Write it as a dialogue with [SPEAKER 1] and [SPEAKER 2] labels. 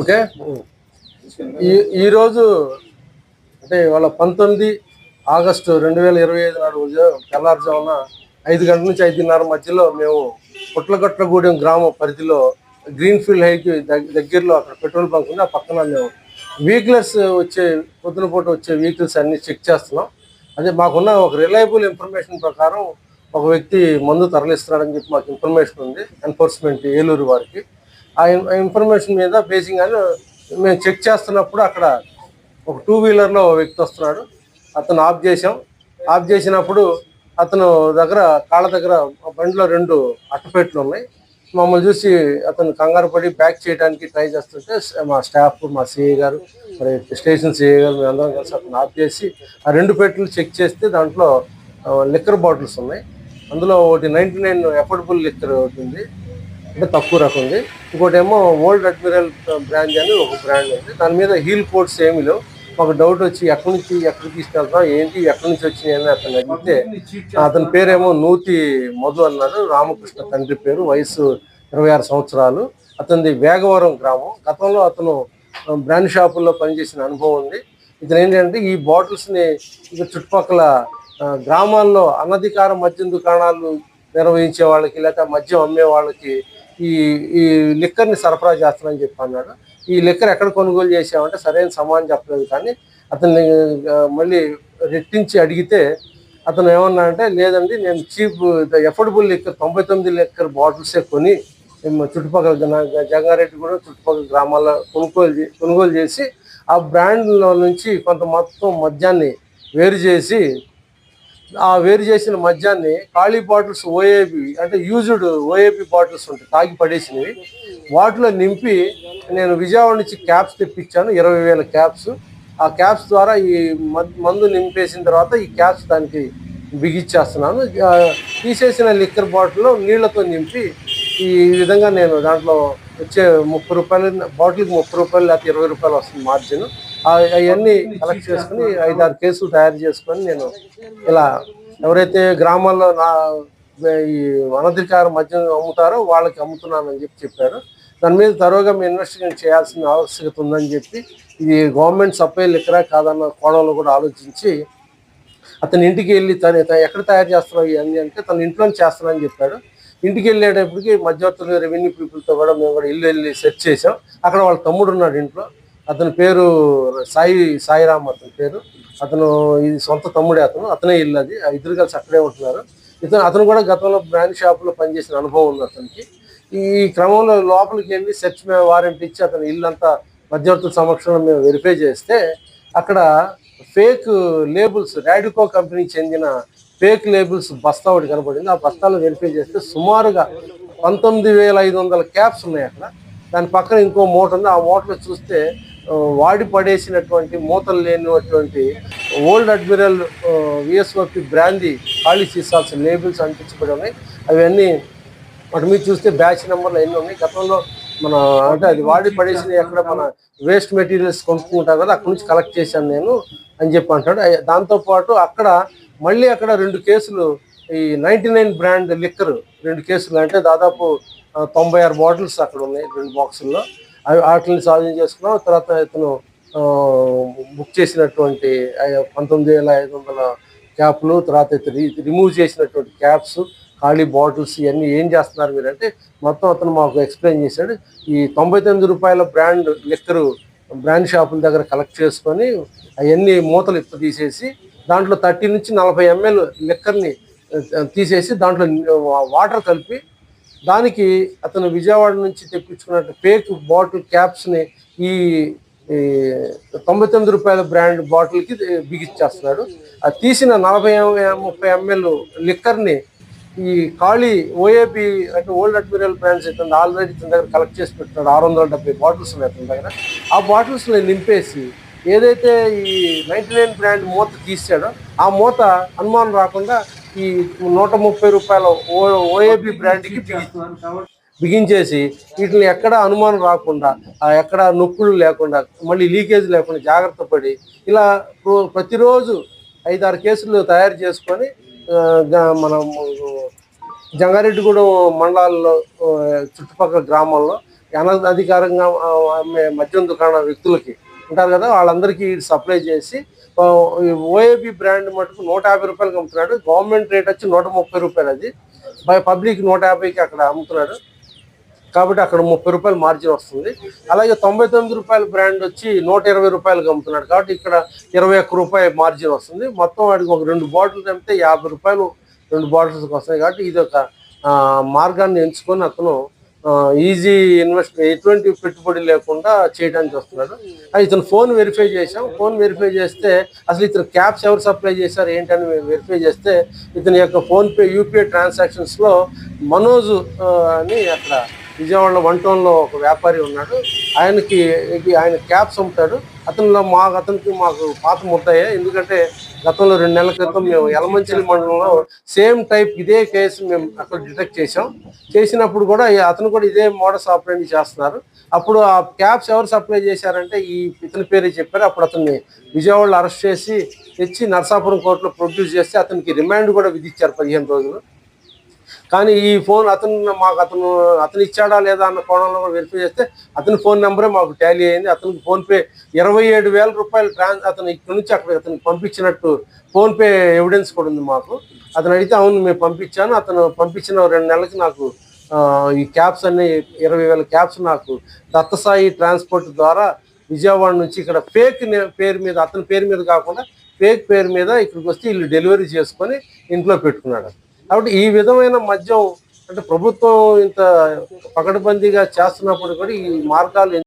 [SPEAKER 1] Okay? ఈ ఈరోజు అంటే ఇవాళ పంతొమ్మిది ఆగస్టు రెండు వేల ఇరవై ఐదు నాడు ఉదయం తెల్లారుజామున ఐదు గంటల నుంచి ఐదున్నర మధ్యలో మేము పుట్లగొట్లగూడెం గ్రామ పరిధిలో గ్రీన్ ఫీల్డ్ హైకి దగ్గరలో అక్కడ పెట్రోల్ బంక్ ఉంది. ఆ పక్కన మేము వెహికల్స్ వచ్చే పొద్దున పూట వచ్చే వెహికల్స్ అన్ని చెక్ చేస్తున్నాం. అదే మాకున్న ఒక రిలయబుల్ ఇన్ఫర్మేషన్ ప్రకారం ఒక వ్యక్తి మందు తరలిస్తున్నాడని చెప్పి మాకు ఇన్ఫర్మేషన్ ఉంది. ఎన్ఫోర్స్మెంట్ ఏలూరు వారికి. ఆ ఇన్ఫర్మేషన్ మీద బేసింగ్ అని మేము చెక్ చేస్తున్నప్పుడు అక్కడ ఒక టూ వీలర్లో వ్యక్తి వస్తున్నాడు. అతను ఆఫ్ చేసాం ఆఫ్ చేసినప్పుడు అతను దగ్గర కాళ్ళ దగ్గర బండిలో రెండు అట్టపెట్లు ఉన్నాయి. మమ్మల్ని చూసి అతను కంగారు పడి బ్యాక్ చేయడానికి ట్రై చేస్తుంటే మా స్టాఫ్ మా సిఐ గారు మరి స్టేషన్ సిఐ గారు మేము అందరం కలిసి అతను ఆఫ్ చేసి ఆ రెండు పెట్లు చెక్ చేస్తే దాంట్లో లిక్కర్ బాటిల్స్ ఉన్నాయి. అందులో ఒకటి నైంటీ నైన్ ఎఫోర్డబుల్ లిక్కర్ ఒకటి ఉంది. అంటే తక్కువ రకం ఉంది. ఇంకోటి ఏమో ఓల్డ్ అడ్మిరల్ బ్రాండ్ అని ఒక బ్రాండ్ ఉంది. దాని మీద హీల్ కోట్స్ ఏమి లేవు. మాకు డౌట్ వచ్చి ఎక్కడి నుంచి ఎక్కడికి తీసుకెళ్తాం ఏంటి ఎక్కడి నుంచి వచ్చినాయి అని అతను అడిగితే అతని పేరేమో నూతి మధు అన్నాడు. రామకృష్ణ తండ్రి పేరు వయసు ఇరవై ఆరు సంవత్సరాలు. అతనిది వేగవరం గ్రామం. గతంలో అతను బ్రాండ్ షాపుల్లో పనిచేసిన అనుభవం ఉంది. ఇతను ఏంటంటే ఈ బాటిల్స్ని ఇక చుట్టుపక్కల గ్రామాల్లో అనధికార మద్యం దుకాణాలు నిర్వహించే వాళ్ళకి లేకపోతే మద్యం అమ్మే వాళ్ళకి ఈ ఈ లిక్కర్ని సరఫరా చేస్తానని చెప్పి అన్నాడు. ఈ లిక్కర్ ఎక్కడ కొనుగోలు చేసామంటే సరైన సమానం చెప్పలేదు. కానీ అతన్ని మళ్ళీ రెట్టించి అడిగితే అతను ఏమన్నా అంటే లేదండి నేను చీప్ ఎఫోర్డబుల్ లిక్కర్ తొంభై తొమ్మిది లిక్కర్ బాటిల్సే కొని చుట్టుపక్కల జంగారెడ్డి కూడా చుట్టుపక్కల గ్రామాల్లో కొనుగోలు చే- కొనుగోలు చేసి ఆ బ్రాండ్లో నుంచి కొంత మొత్తం మద్యాన్ని వేరు చేసి ఆ వేరు చేసిన మద్యాన్ని ఖాళీ బాటిల్స్ ఓఏపి అంటే యూజ్డ్ ఓఏపి బాటిల్స్ ఉంటాయి తాగి పడేసినవి. వాటిలో నింపి నేను విజయవాడ నుంచి క్యాప్స్ తెప్పించాను ఇరవై వేల క్యాప్స్ ఆ క్యాప్స్ ద్వారా ఈ మందు నింపేసిన తర్వాత ఈ క్యాప్స్ దానికి బిగిచ్చేస్తున్నాను. తీసేసిన లిక్కర్ బాటిల్లో నీళ్ళతో నింపి ఈ విధంగా నేను దాంట్లో వచ్చే ముప్పై రూపాయలు బాటిల్కి ముప్పై రూపాయలు లేకపోతే ఇరవై రూపాయలు వస్తుంది మార్జిన్ అవన్నీ కలెక్ట్ చేసుకుని ఐదారు కేసులు తయారు చేసుకొని నేను ఇలా ఎవరైతే గ్రామాల్లో నా ఈ అనధికార మద్యం అమ్ముతారో వాళ్ళకి అమ్ముతున్నానని చెప్పి చెప్పారు. దాని మీద తరువుగా మేము ఇన్వెస్టిగేట్ చేయాల్సిన ఆవశ్యకత ఉందని చెప్పి ఇది గవర్నమెంట్ సప్లై లిక్కరా కాదన్న కోణంలో కూడా ఆలోచించి అతని ఇంటికి వెళ్ళి తను ఎక్కడ తయారు చేస్తున్నావు ఇవన్నీ అంటే తన ఇంట్లో చేస్తానని చెప్పాడు. ఇంటికి వెళ్ళేటప్పటికి మధ్యవర్తులు రెవెన్యూ పీపుల్తో కూడా మేము కూడా ఇల్లు వెళ్ళి సెర్చ్ చేసాం అక్కడ వాళ్ళ తమ్ముడు ఉన్నాడు ఇంట్లో. అతని పేరు సాయి సాయిరామ్ అతని పేరు. అతను ఇది సొంత తమ్ముడే అతను. అతనే ఇల్లు అది. ఇద్దరు కలిసి అక్కడే ఉంటున్నారు. ఇతను అతను కూడా గతంలో బ్రాండ్ షాప్లో పనిచేసిన అనుభవం ఉంది అతనికి. ఈ క్రమంలో లోపలికి వెళ్ళి సెర్చ్ వారెంట్ ఇచ్చి అతని ఇల్లు అంతా మధ్యవర్తుల సమక్షంలో మేము వెరిఫై చేస్తే అక్కడ ఫేక్ లేబుల్స్ రాడికో కంపెనీకి చెందిన ఫేక్ లేబుల్స్ బస్తా ఒకటి కనపడింది ఆ బస్తాలో వెరిఫై చేస్తే సుమారుగా పంతొమ్మిది వేల ఐదు వందల క్యాప్స్ ఉన్నాయి అక్కడ. దాని పక్కన ఇంకో మూట ఉంది. ఆ మూటలో చూస్తే వాడి పడేసినటువంటి మూతలు లేనటువంటి ఓల్డ్ అడ్మిరల్ విఎస్ఓపి బ్రాందీ ఖాళీ సీసాల్స్ లేబుల్స్ అంటించబడి ఉన్నాయి అవన్నీ అటు మీరు చూస్తే బ్యాచ్ నెంబర్లు ఎన్ని ఉన్నాయి? గతంలో మన అంటే అది వాడి పడేసిన ఎక్కడ మన వేస్ట్ మెటీరియల్స్ కొనుక్కుంటారు కదా అక్కడ నుంచి కలెక్ట్ చేశాను నేను అని చెప్పి అంటాడు. దాంతోపాటు అక్కడ మళ్ళీ అక్కడ రెండు కేసులు ఈ నైంటీ నైన్ బ్రాండ్ లిక్కర్ రెండు కేసులు అంటే దాదాపు తొంభై ఆరు బాటిల్స్ అక్కడ ఉన్నాయి రెండు బాక్సుల్లో. వాటిని సాధన చేసుకున్నాం తర్వాత ఇతను బుక్ చేసినటువంటి పంతొమ్మిది వేల ఐదు వందల క్యాప్లు తర్వాత ఇతను రిమూవ్ చేసినటువంటి క్యాప్స్ ఖాళీ బాటిల్స్ ఇవన్నీ ఏం చేస్తున్నారు మీరు అంటే మొత్తం అతను మాకు ఎక్స్ప్లెయిన్ చేశాడు. ఈ తొంభై తొమ్మిది రూపాయల బ్రాండ్ లిక్కరు బ్రాండ్ షాపుల దగ్గర కలెక్ట్ చేసుకొని అవన్నీ మూతలు ఇప్ప తీసేసి దాంట్లో థర్టీ నుంచి నలభై ఎంఎల్ లిక్కర్ని తీసేసి దాంట్లో వాటర్ కలిపి దానికి అతను విజయవాడ నుంచి తెప్పించుకున్న పేక్ బాటిల్ క్యాప్స్ని ఈ తొంభై తొమ్మిది రూపాయల బ్రాండ్ బాటిల్కి బిగిచ్చేస్తున్నాడు. ఆ తీసిన నలభై ముప్పై ఎంఎల్ లిక్కర్ని ఈ ఖాళీ ఓఏపి అంటే ఓల్డ్ అడ్మిరల్ బ్రాండ్స్ అయితే ఆల్రెడీ తన దగ్గర కలెక్ట్ చేసి పెట్టినాడు. ఆరు వందల డెబ్బై బాటిల్స్ ఉన్నాయి అతని దగ్గర. ఆ బాటిల్స్ని నింపేసి ఏదైతే ఈ నైంటీ నైన్ బ్రాండ్ మూత తీసాడో ఆ మూత అనుమానం రాకుండా ఈ నూట ముప్పై రూపాయల ఓ ఓఏబి బ్రాండ్కి బిగించేసి వీటిని ఎక్కడ అనుమానం రాకుండా ఎక్కడ నొప్పులు లేకుండా మళ్ళీ లీకేజ్ లేకుండా జాగ్రత్త పడి ఇలా ప్రో- ప్రతిరోజు ఐదారు కేసులు తయారు చేసుకొని మనం జంగారెడ్డిగూడెం మండలాల్లో చుట్టుపక్కల గ్రామాల్లో అనధికారంగా అమ్మే మద్యం దుకాణ వ్యక్తులకి ఉంటారు కదా వాళ్ళందరికీ సప్లై చేసి ఓఏబి బ్రాండ్ మటుకు నూట యాభై రూపాయలకి అమ్ముతున్నాడు. గవర్నమెంట్ రేట్ వచ్చి నూట ముప్పై రూపాయలు అది. బై పబ్లిక్ నూట యాభైకి అక్కడ అమ్ముతున్నాడు. కాబట్టి అక్కడ ముప్పై రూపాయలు మార్జిన్ వస్తుంది. అలాగే తొంభై తొమ్మిది రూపాయల బ్రాండ్ వచ్చి నూట ఇరవై రూపాయలకి అమ్ముతున్నాడు. కాబట్టి ఇక్కడ ఇరవై ఒక్క రూపాయి మార్జిన్ వస్తుంది. మొత్తం వాడికి ఒక రెండు బాటిల్స్ అమ్మితే యాభై రూపాయలు రెండు బాటిల్స్కి వస్తాయి. కాబట్టి ఇది ఒక మార్గాన్ని ఎంచుకొని అతను ఈజీ ఇన్వెస్ట్ ఎటువంటి పెట్టుబడి లేకుండా చేయడానికి వస్తున్నాడు. ఇతను ఫోన్ వెరిఫై చేశాం. ఫోన్ వెరిఫై చేస్తే అసలు ఇతను క్యాప్స్ ఎవరు సప్లై చేశారు ఏంటని వెరిఫై చేస్తే ఇతని యొక్క ఫోన్పే యూపీఐ ట్రాన్సాక్షన్స్లో మనోజ్ అని అక్కడ విజయవాడలో వన్ టౌన్లో ఒక వ్యాపారి ఉన్నాడు. ఆయనకి ఆయన క్యాప్స్ అమ్ముతాడు అతనిలో మా అతనికి మాకు పాత ముద్దాయే. ఎందుకంటే గతంలో రెండు నెలల క్రితం మేము యలమంచిలి మండలంలో సేమ్ టైప్ ఇదే కేసు మేము అక్కడ డిటెక్ట్ చేసాం చేసినప్పుడు కూడా అతను కూడా ఇదే మోడస్ ఆపరేట్ చేస్తున్నారు. అప్పుడు ఆ క్యాప్స్ ఎవరు సప్లై చేశారంటే ఈ ఇతని పేరే చెప్పారు. అప్పుడు అతన్ని విజయవాడలో అరెస్ట్ చేసి తెచ్చి నర్సాపురం కోర్టులో ప్రొడ్యూస్ చేస్తే అతనికి రిమాండ్ కూడా విధించారు పదిహేను రోజులు. కానీ ఈ ఫోన్ అతను మాకు అతను అతను ఇచ్చాడా లేదా అన్న కోణంలో కూడా వెరిఫై చేస్తే అతని ఫోన్ నెంబరే మాకు టాలీ అయింది. అతనికి ఫోన్పే ఇరవై ఏడు వేల రూపాయలు ట్రాన్స్ అతను ఇక్కడ నుంచి అక్కడ అతనికి పంపించినట్టు ఫోన్పే ఎవిడెన్స్ కూడా ఉంది మాకు. అతను అడిగితే అవును మేము పంపించాను. అతను పంపించిన రెండు నెలలకి నాకు ఈ క్యాబ్స్ అన్ని ఇరవై వేల క్యాబ్స్ నాకు దత్తసాయి ట్రాన్స్పోర్ట్ ద్వారా విజయవాడ నుంచి ఇక్కడ ఫేక్ పేరు మీద అతని పేరు మీద కాకుండా ఫేక్ పేరు మీద ఇక్కడికి వస్తే వీళ్ళు డెలివరీ చేసుకొని ఇంట్లో పెట్టుకున్నాడు కాబట్టి ఈ విధమైన మద్యం అంటే ప్రభుత్వం ఇంత పకడ్బందీగా చేస్తున్నప్పుడు కూడా ఈ మార్గాలు